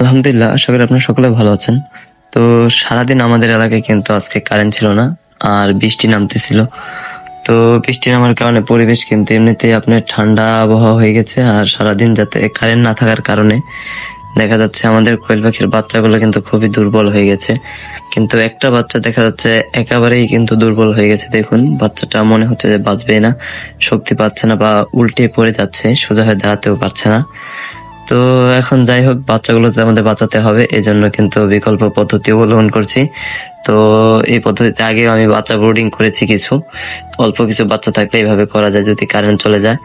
আলহামদুলিল্লাহ, আশা করি আপনারা সকলে ভালো আছেন। তো সারাদিন আমাদের এলাকায় কিন্তু আজকে কারেন্ট ছিল না, আর বৃষ্টি নামতেছিল। তো বৃষ্টি নামার কারণে পরিবেশ কিন্তু এমনিতেই আপনার ঠান্ডা আবহাওয়া হয়ে গেছে, আর সারাদিন যাতে কারেন্ট না থাকার কারণে দেখা যাচ্ছে আমাদের কোয়েল পাখির বাচ্চাগুলো কিন্তু খুবই দুর্বল হয়ে গেছে। কিন্তু একটা বাচ্চা দেখা যাচ্ছে একেবারেই কিন্তু দুর্বল হয়ে গেছে, দেখুন। বাচ্চাটা মনে হচ্ছে যে বাঁচবে না, শক্তি পাচ্ছে না বা উল্টে পড়ে যাচ্ছে, সোজা হয়ে দাঁড়াতেও পারছে না। তো এখন যাই হোক বাচ্চাগুলোতে আমাদের বাঁচাতে হবে। এজন্য কিন্তু বিকল্প পদ্ধতি অবলম্বন করছি। তো এই পদ্ধতিতে আগেও আমি বাচ্চা বোর্ডিং করেছি কিছু। অল্প কিছু বাচ্চা থাকলে এইভাবে করা যায় যদি কারেন্ট চলে যায়।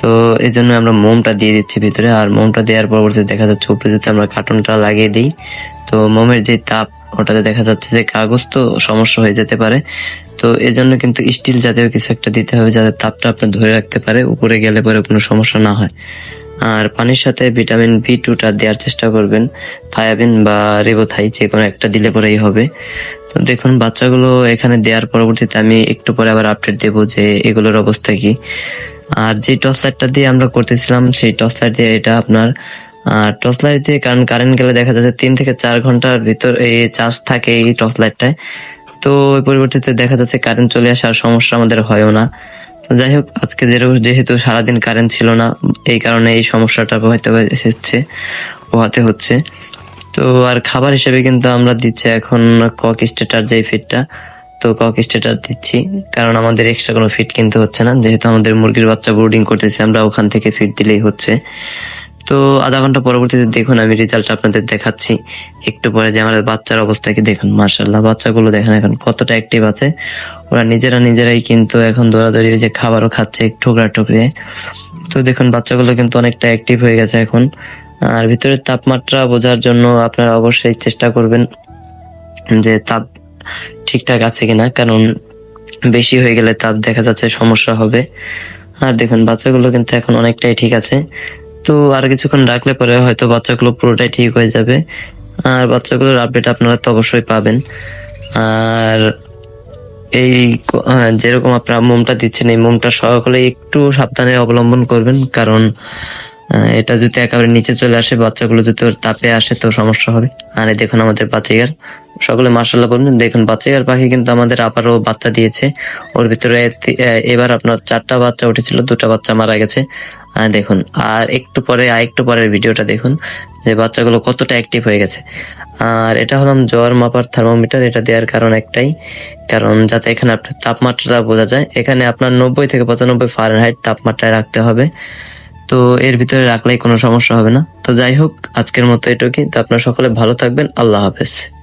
তো এই জন্য আমরা মোমটা দিয়ে দিচ্ছি ভিতরে। আর মোমটা দেওয়ার পরবর্তীতে দেখা যাচ্ছে উপরে যদি আমরা কার্টুনটা লাগিয়ে দিই। তো মোমের যে তাপ, ওটাতে দেখা যাচ্ছে যে কাগজ তো সমস্যা হয়ে যেতে পারে। তো এজন্য কিন্তু স্টিল জাতীয় কিছু একটা দিতে হবে যাতে তাপটা আপনার ধরে রাখতে পারে। উপরে গেলে পরে কোনো সমস্যা না হয়। আর পানির সাথে ভিটামিন বি টুটা দেওয়ার চেষ্টা করবেন। থায়াবিন বা রেবোথাই যে কোনো একটা দিলে পরেই হবে। তো দেখুন, বাচ্চাগুলো এখানে দেওয়ার পরবর্তীতে আমি একটু পরে আবার আপডেট দেবো যে এগুলোর অবস্থা কি। আর যে টর্চ লাইটটা দিয়ে আমরা করতেছিলাম, সেই টর্চ লাইট দিয়ে এটা আপনার টর্চ লাইট দিয়ে কারণ কারেন্ট গেলে দেখা যাচ্ছে তিন থেকে চার ঘণ্টার ভিতর এই চার্জ থাকে এই টর্চ লাইটটায়। তো পরিবর্তিতে দেখা যাচ্ছে কারেন্ট চলে আসার সমস্যা আমাদের হয়ও না। যাই হোক, আজকে যেহেতু সারাদিন কারেন্ট ছিল না, এই কারণে এই সমস্যাটা হয়তো এসেছে, পোহাতে হচ্ছে। তো আর খাবার হিসেবে কিন্তু আমরা দিচ্ছি এখন কক স্টেটার যেই ফিডটা তো কক স্টেটার দিচ্ছি। কারণ আমাদের এক্সট্রা কোনো ফিড কিন্তু হচ্ছে না, যেহেতু আমাদের মুরগির বাচ্চা বোর্ডিং করতেছে, আমরা ওখান থেকে ফিড দিলেই হচ্ছে। তো আধা ঘণ্টা পরবর্তীতে দেখুন, আমি রেজাল্ট আপনাদের দেখাচ্ছি। একটু পরে যে আমাদের বাচ্চার অবস্থাকে দেখুন মার্শাল্লাহ বাচ্চাগুলো দেখেন এখন কতটা অ্যাক্টিভ আছে। ওরা নিজেরা নিজেরাই কিন্তু এখন দৌড়াদৌড়ি যে খাবারও খাচ্ছে ঠোকরা ঠোকরে। তো দেখুন, বাচ্চাগুলো কিন্তু অনেকটা অ্যাক্টিভ হয়ে গেছে এখন। আর ভিতরের তাপমাত্রা বোঝার জন্য আপনারা অবশ্যই চেষ্টা করবেন যে তাপ ঠিকঠাক আছে কিনা, কারণ বেশি হয়ে গেলে তাপ দেখা যাচ্ছে সমস্যা হবে। আর দেখুন, বাচ্চাগুলো কিন্তু এখন অনেকটাই ঠিক আছে। তো আর কিছুক্ষণ রাখলে পরে হয়তো বাচ্চাগুলো পুরোটাই ঠিক হয়ে যাবে। আর বাচ্চাগুলোর আপডেট আপনারা তো অবশ্যই পাবেন। আর এই যেরকম আপনারা মোমটা দিচ্ছেন, এই মোমটা সকলে একটু সাবধানে অবলম্বন করবেন। কারণ এটা যদি একেবারে নিচে চলে আসে, বাচ্চাগুলো যদি ওর তাপে আসে, তো সমস্যা হবে। আর দেখুন আমাদের বাচ্চাগার সকলে মার্শাল্লাহ বলবেন দেখুন বাচ্চাগার পাখি কিন্তু আমাদের আবারও বাচ্চা দিয়েছে। ওর ভিতরে এবার আপনার চারটা বাচ্চা উঠেছিল, দুটা বাচ্চা মারা গেছে। দেখুন, আর একটু পরে, আর একটু পরের ভিডিওটা দেখুন, যে বাচ্চাগুলো কতটা অ্যাক্টিভ হয়ে গেছে। আর এটা হলাম জ্বর মাপার থার্মোমিটার এটা দেওয়ার কারণ একটাই। কারণ যাতে এখানে আপনার তাপমাত্রাটা বোঝা যায়, এখানে আপনার নব্বই থেকে পঁচানব্বই ফারেনহাইট তাপমাত্রায় রাখতে হবে। তো এর ভিতরে রাখলেই কোনো সমস্যা হবে না। তো যাই হোক, আজকের মতো এটুকুই। তো আপনারা সকলে ভালো থাকবেন। আল্লাহ হাফেজ।